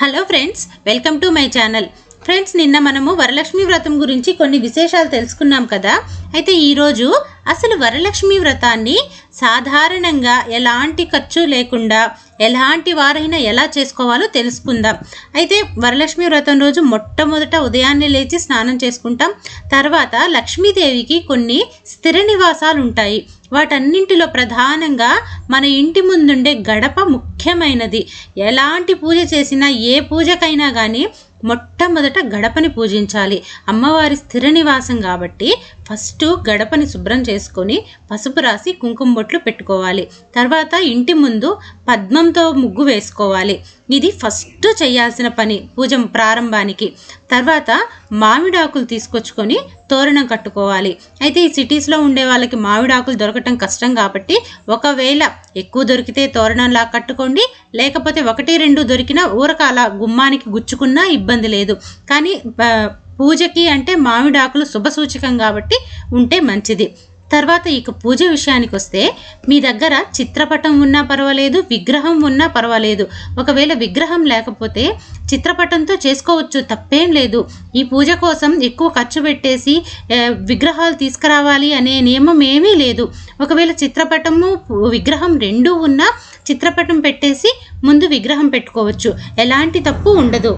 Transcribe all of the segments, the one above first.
Hello friends welcome to my channel. Friends నిన్న మనము వరలక్ష్మి వ్రతం గురించి కొన్ని విశేషాలు తెలుసుకున్నాం కదా? అయితే ఈరోజు అసలు వరలక్ష్మి వ్రతాన్ని సాధారణంగా ఎలాంటి ఖర్చు లేకుండా ఎలాంటి వారైనా ఎలా చేసుకోవాలో తెలుసుకుందాం. అయితే వరలక్ష్మి వ్రతం రోజు మొట్టమొదట ఉదయాన్నే లేచి స్నానం చేసుకుంటాం. తర్వాత లక్ష్మీదేవికి కొన్ని స్థిర నివాసాలు ఉంటాయి వాటన్నింటిలో ప్రధానంగా మన ఇంటి ముందుండే గడప ముఖ్యమైనది. ఎలాంటి పూజ చేసినా ఏ పూజకైనా కానీ మొట్టమొదట గడపని పూజించాలి. అమ్మవారి స్థిర నివాసం కాబట్టి ఫస్ట్ గడపని శుభ్రం చేసుకొని పసుపు రాసి కుంకుమ బొట్లు పెట్టుకోవాలి. తర్వాత ఇంటి ముందు పద్మంతో ముగ్గు వేసుకోవాలి. ఇది ఫస్ట్ చేయాల్సిన పని. పూజ ప్రారంభానికి. తర్వాత మామిడాకులు తీసుకొచ్చుకొని తోరణం కట్టుకోవాలి. అయితే ఈ సిటీస్లో ఉండే వాళ్ళకి మామిడాకులు దొరకటం కష్టం కాబట్టి ఒకవేళ ఎక్కువ దొరికితే తోరణంలా కట్టుకోండి. లేకపోతే ఒకటి రెండు దొరికినా ఊరకాల గుమ్మానికి గుచ్చుకున్నా ఇబ్బంది లేదు. కానీ పూజకి అంటే మామిడాకులు శుభసూచకం కాబట్టి ఉంటే మంచిది. తర్వాత ఇక పూజ విషయానికి వస్తే మీ దగ్గర చిత్రపటం ఉన్నా పర్వాలేదు విగ్రహం ఉన్నా పర్వాలేదు. ఒకవేళ విగ్రహం లేకపోతే చిత్రపటంతో చేసుకోవచ్చు తప్పేం లేదు. ఈ పూజ కోసం ఎక్కువ ఖర్చు పెట్టేసి విగ్రహాలు తీసుకురావాలి అనే నియమం ఏమీ లేదు. ఒకవేళ చిత్రపటము విగ్రహం రెండూ ఉన్నా చిత్రపటం పెట్టేసి ముందు విగ్రహం పెట్టుకోవచ్చు. ఎలాంటి తప్పు ఉండదు.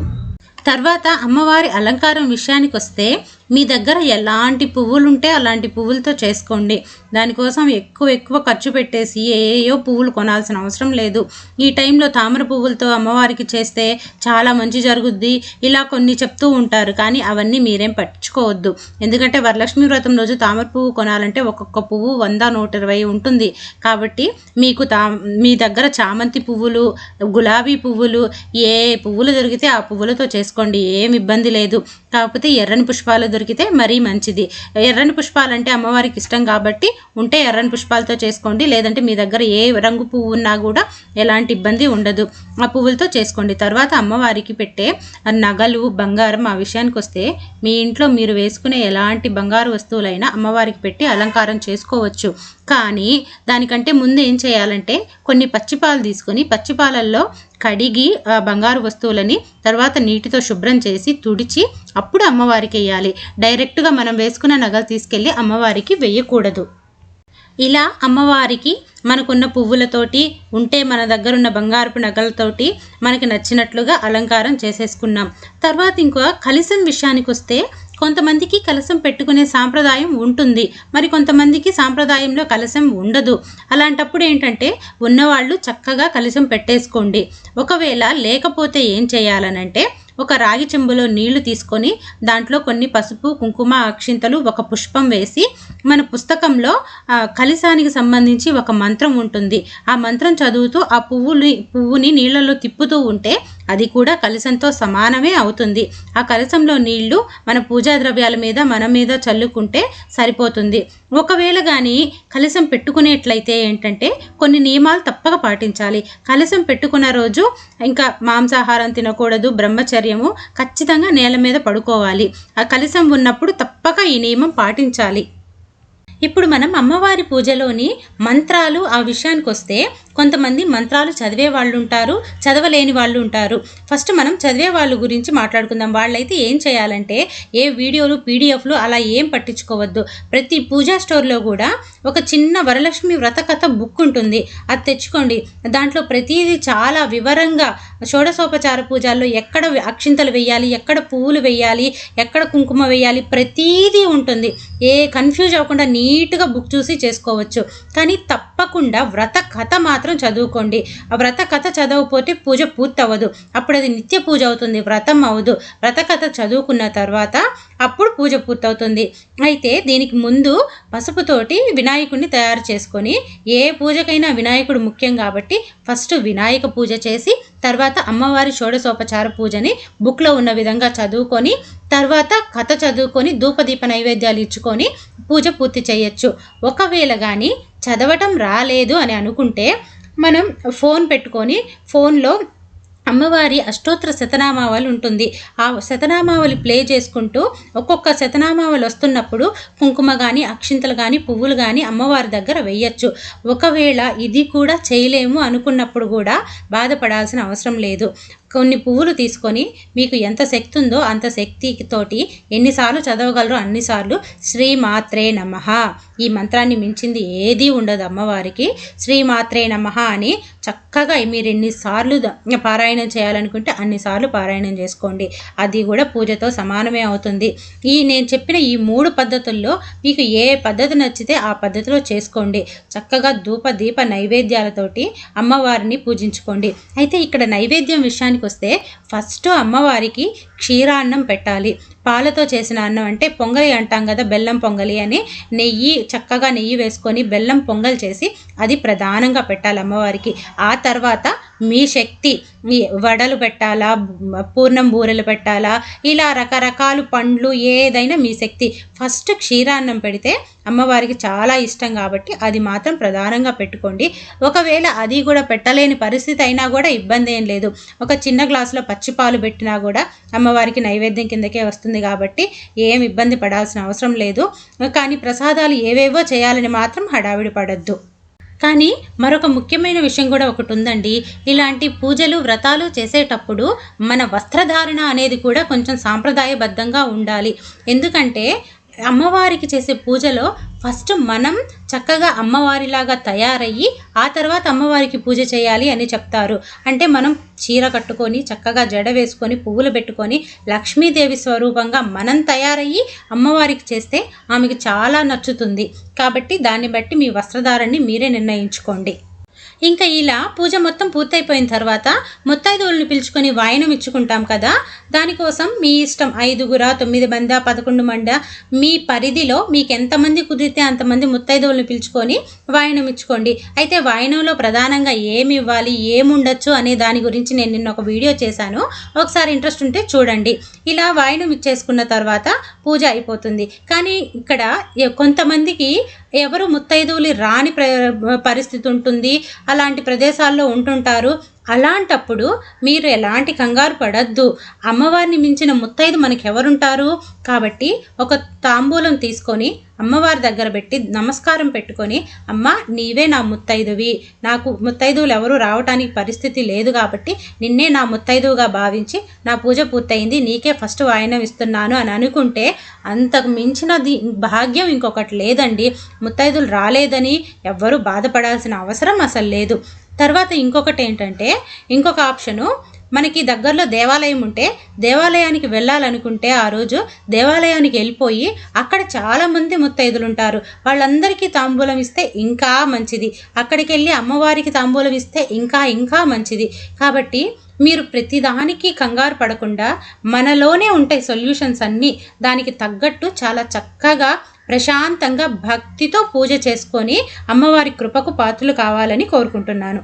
తర్వాత అమ్మవారి అలంకారం విషయానికి వస్తే మీ దగ్గర ఎలాంటి పువ్వులు ఉంటే అలాంటి పువ్వులతో చేసుకోండి. దానికోసం ఎక్కువ ఎక్కువ ఖర్చు పెట్టేసి ఏయో పువ్వులు కొనాల్సిన అవసరం లేదు. ఈ టైంలో తామర పువ్వులతో అమ్మవారికి చేస్తే చాలా మంచి జరుగుద్ది. ఇలా కొన్ని చెప్తూ ఉంటారు కానీ అవన్నీ మీరేం పట్టించుకోవద్దు. ఎందుకంటే వరలక్ష్మి వ్రతం రోజు తామర పువ్వు కొనాలంటే ఒక్కొక్క పువ్వు వంద నూట ఇరవై ఉంటుంది. కాబట్టి మీకు తా మీ దగ్గర చామంతి పువ్వులు గులాబీ పువ్వులు ఏ పువ్వులు దొరికితే ఆ పువ్వులతో చేసుకోండి. ఏం ఇబ్బంది లేదు. కాకపోతే ఎర్రని పుష్పాలు దొరికితే మరీ మంచిది. ఎర్రని పుష్పాలు అంటే అమ్మవారికి ఇష్టం కాబట్టి ఉంటే ఎర్రని పుష్పాలతో చేసుకోండి. లేదంటే మీ దగ్గర ఏ రంగు పువ్వు ఉన్నా కూడా ఎలాంటి ఇబ్బంది ఉండదు. ఆ పువ్వులతో చేసుకోండి. తర్వాత అమ్మవారికి పెట్టే నగలు బంగారం ఆ విషయానికి వస్తే మీ ఇంట్లో మీరు వేసుకునే ఎలాంటి బంగారు వస్తువులైనా అమ్మవారికి పెట్టి అలంకారం చేసుకోవచ్చు. కానీ దానికంటే ముందు ఏం చేయాలంటే కొన్ని పచ్చిపాలు తీసుకొని పచ్చిపాలల్లో కడిగి ఆ బంగారు వస్తువులని తర్వాత నీటితో శుభ్రం చేసి తుడిచి అప్పుడు అమ్మవారికి వేయాలి. డైరెక్ట్గా మనం వేసుకున్న నగలు తీసుకెళ్ళి అమ్మవారికి వేయకూడదు. ఇలా అమ్మవారికి మనకున్న పువ్వులతోటి ఉంటే మన దగ్గర ఉన్న బంగారపు నగలతోటి మనకి నచ్చినట్లుగా అలంకారం చేసేసుకున్నాం. తర్వాత ఇంకో కలిసం విషయానికి వస్తే కొంతమందికి కలసం పెట్టుకునే సాంప్రదాయం ఉంటుంది. మరి కొంతమందికి సాంప్రదాయంలో కలసం ఉండదు. అలాంటప్పుడు ఏంటంటే ఉన్నవాళ్ళు చక్కగా కలసం పెట్టేసుకోండి. ఒకవేళ లేకపోతే ఏం చేయాలనంటే ఒక రాగి చెంబులో నీళ్ళు తీసుకొని దాంట్లో కొన్ని పసుపు కుంకుమ అక్షింతలు ఒక పుష్పం వేసి మన పుస్తకంలో కలిశానికి కలిసానికి సంబంధించి ఒక మంత్రం ఉంటుంది. ఆ మంత్రం చదువుతూ ఆ పువ్వుని పువ్వుని నీళ్ళలో తిప్పుతూ ఉంటే అది కూడా కలశంతో సమానమే అవుతుంది. ఆ కలశంలో నీళ్ళు మన పూజా ద్రవ్యాల మీద మన మీద చల్లుకుంటే సరిపోతుంది. ఒకవేళ కానీ కలశం పెట్టుకునేట్లయితే ఏంటంటే కొన్ని నియమాలు తప్పక పాటించాలి. కలశం పెట్టుకున్న రోజు ఇంకా మాంసాహారం తినకూడదు బ్రహ్మచర్యము ఖచ్చితంగా నేల మీద పడుకోవాలి. ఆ కలశం ఉన్నప్పుడు తప్పక ఈ నియమం పాటించాలి. ఇప్పుడు మనం అమ్మవారి పూజలోని మంత్రాలు ఆ విషయానికి వస్తే కొంతమంది మంత్రాలు చదివే వాళ్ళు ఉంటారు చదవలేని వాళ్ళు ఉంటారు ఫస్ట్ మనం చదివే వాళ్ళ గురించి మాట్లాడుకుందాం. వాళ్ళైతే ఏం చేయాలంటే ఏ వీడియోలు పీడిఎఫ్లు అలా ఏం పట్టించుకోవద్దు. ప్రతి పూజా స్టోర్లో కూడా ఒక చిన్న వరలక్ష్మి వ్రత కథ బుక్ ఉంటుంది. అది తెచ్చుకోండి. దాంట్లో ప్రతిదీ చాలా వివరంగా షోడశోపచార పూజల్లో ఎక్కడ అక్షింతలు వేయాలి ఎక్కడ పువ్వులు వేయాలి ఎక్కడ కుంకుమ వేయాలి ప్రతీదీ ఉంటుంది. ఏ కన్ఫ్యూజ్ అవ్వకుండా నీట్గా బుక్ చూసి చేసుకోవచ్చు. కానీ తప్పకుండా వ్రత కథ మాత్రం చదువుకోండి. ఆ వ్రత కథ చదవకపోతే పూజ పూర్తవ్వదు. అప్పుడు అది నిత్య పూజ అవుతుంది వ్రతం అవ్వదు. వ్రత కథ చదువుకున్న తర్వాత అప్పుడు పూజ పూర్తవుతుంది. అయితే దీనికి ముందు పసుపుతోటి వినాయకుడిని తయారు చేసుకొని ఏ పూజకైనా వినాయకుడు ముఖ్యం కాబట్టి ఫస్ట్ వినాయక పూజ చేసి తర్వాత అమ్మవారి షోడశోపచార పూజని బుక్లో ఉన్న విధంగా చదువుకొని తర్వాత కథ చదువుకొని ధూపదీప నైవేద్యాలు ఇచ్చుకొని పూజ పూర్తి చేయొచ్చు. ఒకవేళ కానీ చదవటం రాలేదు అని అనుకుంటే మనం ఫోన్ పెట్టుకొని ఫోన్లో అమ్మవారి అష్టోత్తర శతనామావళి ఉంటుంది. ఆ శతనామావళి ప్లే చేసుకుంటూ ఒక్కొక్క శతనామావళి వస్తున్నప్పుడు కుంకుమ కానీ అక్షింతలు కానీ పువ్వులు కానీ అమ్మవారి దగ్గర వేయచ్చు. ఒకవేళ ఇది కూడా చేయలేము అనుకున్నప్పుడు కూడా బాధపడాల్సిన అవసరం లేదు. కొన్ని పువ్వులు తీసుకొని మీకు ఎంత శక్తి ఉందో అంత శక్తితోటి ఎన్నిసార్లు చదవగలరో అన్నిసార్లు శ్రీ మాత్రే నమ. ఈ మంత్రాన్ని మించింది ఏదీ ఉండదు అమ్మవారికి. శ్రీ మాత్రే నమ అని చక్కగా మీరు ఎన్నిసార్లు పారాయణం చేయాలనుకుంటే అన్నిసార్లు పారాయణం చేసుకోండి. అది కూడా పూజతో సమానమే అవుతుంది. ఈ నేను చెప్పిన ఈ మూడు పద్ధతుల్లో మీకు ఏ పద్ధతి నచ్చితే ఆ పద్ధతిలో చేసుకోండి. చక్కగా ధూప దీప నైవేద్యాలతోటి అమ్మవారిని పూజించుకోండి. అయితే ఇక్కడ నైవేద్యం విషయానికి వస్తే ఫస్ట్ అమ్మవారికి క్షీరాన్నం పెట్టాలి. పాలతో చేసిన అన్నం అంటే పొంగలి అంటాం కదా బెల్లం పొంగలి అని. నెయ్యి చక్కగా నెయ్యి వేసుకొని బెల్లం పొంగల్ చేసి అది ప్రధానంగా పెట్టాలి అమ్మవారికి. ఆ తర్వాత మీ శక్తి మీ వడలు పెట్టాలా పూర్ణం బూరెలు పెట్టాలా ఇలా రకరకాలు పండ్లు ఏదైనా మీ శక్తి. ఫస్ట్ క్షీరాన్నం పెడితే అమ్మవారికి చాలా ఇష్టం కాబట్టి అది మాత్రం ప్రధానంగా పెట్టుకోండి. ఒకవేళ అది కూడా పెట్టలేని పరిస్థితి అయినా కూడా ఇబ్బంది ఏం లేదు. ఒక చిన్న గ్లాసులో పచ్చిపాలు పెట్టినా కూడా అమ్మవారికి నైవేద్యం కిందకే వస్తుంది. కాబట్టి ఏం ఇబ్బంది పడాల్సిన అవసరం లేదు. కానీ ప్రసాదాలు ఏవేవో చేయాలని మాత్రం హడావిడి పడద్దు. కానీ మరొక ముఖ్యమైన విషయం కూడా ఒకటి ఉందండి. ఇలాంటి పూజలు వ్రతాలు చేసేటప్పుడు మన వస్త్రధారణ అనేది కూడా కొంచెం సాంప్రదాయబద్ధంగా ఉండాలి. ఎందుకంటే అమ్మవారికి చేసే పూజలో ఫస్ట్ మనం చక్కగా అమ్మవారిలాగా తయారయ్యి ఆ తర్వాత అమ్మవారికి పూజ చేయాలి అని చెప్తారు. అంటే మనం చీర కట్టుకొని చక్కగా జడ వేసుకొని పువ్వులు పెట్టుకొని లక్ష్మీదేవి స్వరూపంగా మనం తయారయ్యి అమ్మవారికి చేస్తే ఆమెకు చాలా నచ్చుతుంది. కాబట్టి దాన్ని బట్టి మీ వస్త్రధారాన్ని మీరే నిర్ణయించుకోండి. ఇంకా ఇలా పూజ మొత్తం పూర్తయిపోయిన తర్వాత ముత్తైదువులను పిలుచుకొని వాయనం ఇచ్చుకుంటాం కదా. దానికోసం మీ ఇష్టం ఐదుగుర తొమ్మిది మంద పదకొండు మంద మీ పరిధిలో మీకు ఎంతమంది కుదిరితే అంతమంది ముత్తైదువులను పిలుచుకొని వాయనం ఇచ్చుకోండి. అయితే వాయనంలో ప్రధానంగా ఏమి ఇవ్వాలి ఏముండొచ్చు అనే దాని గురించి నేను నిన్న ఒక వీడియో చేశాను. ఒకసారి ఇంట్రెస్ట్ ఉంటే చూడండి. ఇలా వాయనం ఇచ్చేసుకున్న తర్వాత పూజ అయిపోతుంది. కానీ ఇక్కడ కొంతమందికి ఎవరు ముత్తైదువులు రాని పరిస్థితి ఉంటుంది. అలాంటి ప్రదేశాల్లో ఉంటుంటారు. అలాంటప్పుడు మీరు ఎలాంటి కంగారు పడద్దు. అమ్మవారిని మించిన ముత్తైదు మనకి ఎవరుంటారు కాబట్టి ఒక తాంబూలం తీసుకొని అమ్మవారి దగ్గర పెట్టి నమస్కారం పెట్టుకొని అమ్మ నీవే నా ముత్తైదువి. నాకు ముత్తైదువులు ఎవరు రావటానికి పరిస్థితి లేదు కాబట్టి నిన్నే నా ముత్తైదువుగా భావించి నా పూజ పూర్తయింది. నీకే ఫస్ట్ వాయనం ఇస్తున్నాను అని అనుకుంటే అంతకు మించినది భాగ్యం ఇంకొకటి లేదండి. ముత్తైదులు రాలేదని ఎవ్వరూ బాధపడాల్సిన అవసరం అసలు లేదు. తర్వాత ఇంకొకటి ఏంటంటే ఇంకొక ఆప్షను మనకి దగ్గరలో దేవాలయం ఉంటే దేవాలయానికి వెళ్ళాలనుకుంటే ఆ రోజు దేవాలయానికి వెళ్ళిపోయి అక్కడ చాలామంది ముత్తైదులు ఉంటారు వాళ్ళందరికీ తాంబూలం ఇస్తే ఇంకా మంచిది. అక్కడికి వెళ్ళి అమ్మవారికి తాంబూలం ఇస్తే ఇంకా ఇంకా మంచిది. కాబట్టి మీరు ప్రతిదానికి కంగారు పడకుండా మనలోనే ఉంటాయి సొల్యూషన్స్ అన్నీ దానికి తగ్గట్టు చాలా చక్కగా ప్రశాంతంగా భక్తితో పూజ చేసుకొని అమ్మవారి కృపకు పాత్రలు కావాలని కోరుకుంటున్నాను.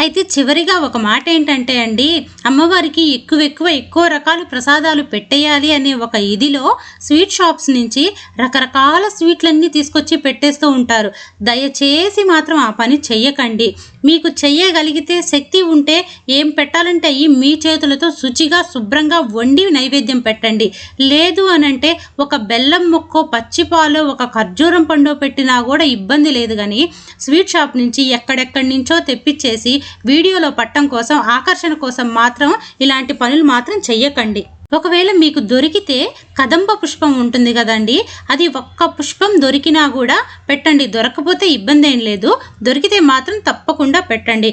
అయితే చివరిగా ఒక మాట ఏంటంటే అండి అమ్మవారికి ఎక్కువ ఎక్కువ ఎక్కువ రకాల ప్రసాదాలు పెట్టేయాలి అనే ఒక ఇదిలో స్వీట్ షాప్స్ నుంచి రకరకాల స్వీట్లన్నీ తీసుకొచ్చి పెట్టేస్తూ ఉంటారు. దయచేసి మాత్రం ఆ పని చెయ్యకండి. మీకు చెయ్యగలిగితే శక్తి ఉంటే ఏం పెట్టాలంటే అయ్యి మీ చేతులతో శుచిగా శుభ్రంగా వండి నైవేద్యం పెట్టండి. లేదు అనంటే ఒక బెల్లం ముక్కో పచ్చిపాలు ఒక ఖర్జూరం పండు పెట్టినా కూడా ఇబ్బంది లేదు కానీ స్వీట్ షాప్ నుంచి ఎక్కడెక్కడి నుంచో తెప్పించేసి వీడియోలో పట్టం కోసం ఆకర్షణ కోసం మాత్రం ఇలాంటి పనులు మాత్రం చెయ్యకండి. ఒకవేళ మీకు దొరికితే కదంబ పుష్పం ఉంటుంది కదండి. అది ఒక్క పుష్పం దొరికినా కూడా పెట్టండి. దొరకపోతే ఇబ్బంది ఏం లేదు. దొరికితే మాత్రం తప్పకుండా పెట్టండి.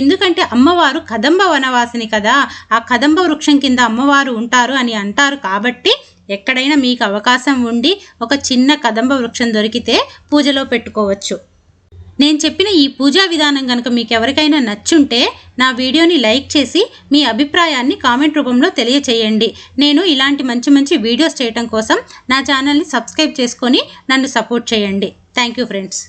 ఎందుకంటే అమ్మవారు కదంబ వనవాసిని కదా. ఆ కదంబ వృక్షం కింద అమ్మవారు ఉంటారు అని అంటారు కాబట్టి ఎక్కడైనా మీకు అవకాశం ఉండి ఒక చిన్న కదంబ వృక్షం దొరికితే పూజలో పెట్టుకోవచ్చు. నేను చెప్పిన ఈ పూజా విధానం కనుక మీకు ఎవరికైనా నచ్చుంటే నా వీడియోని లైక్ చేసి మీ అభిప్రాయాన్ని కామెంట్ రూపంలో తెలియచేయండి. నేను ఇలాంటి మంచి మంచి వీడియోస్ చేయటం కోసం నా ఛానల్ని సబ్స్క్రైబ్ చేసుకొని నన్ను సపోర్ట్ చేయండి. Thank you friends.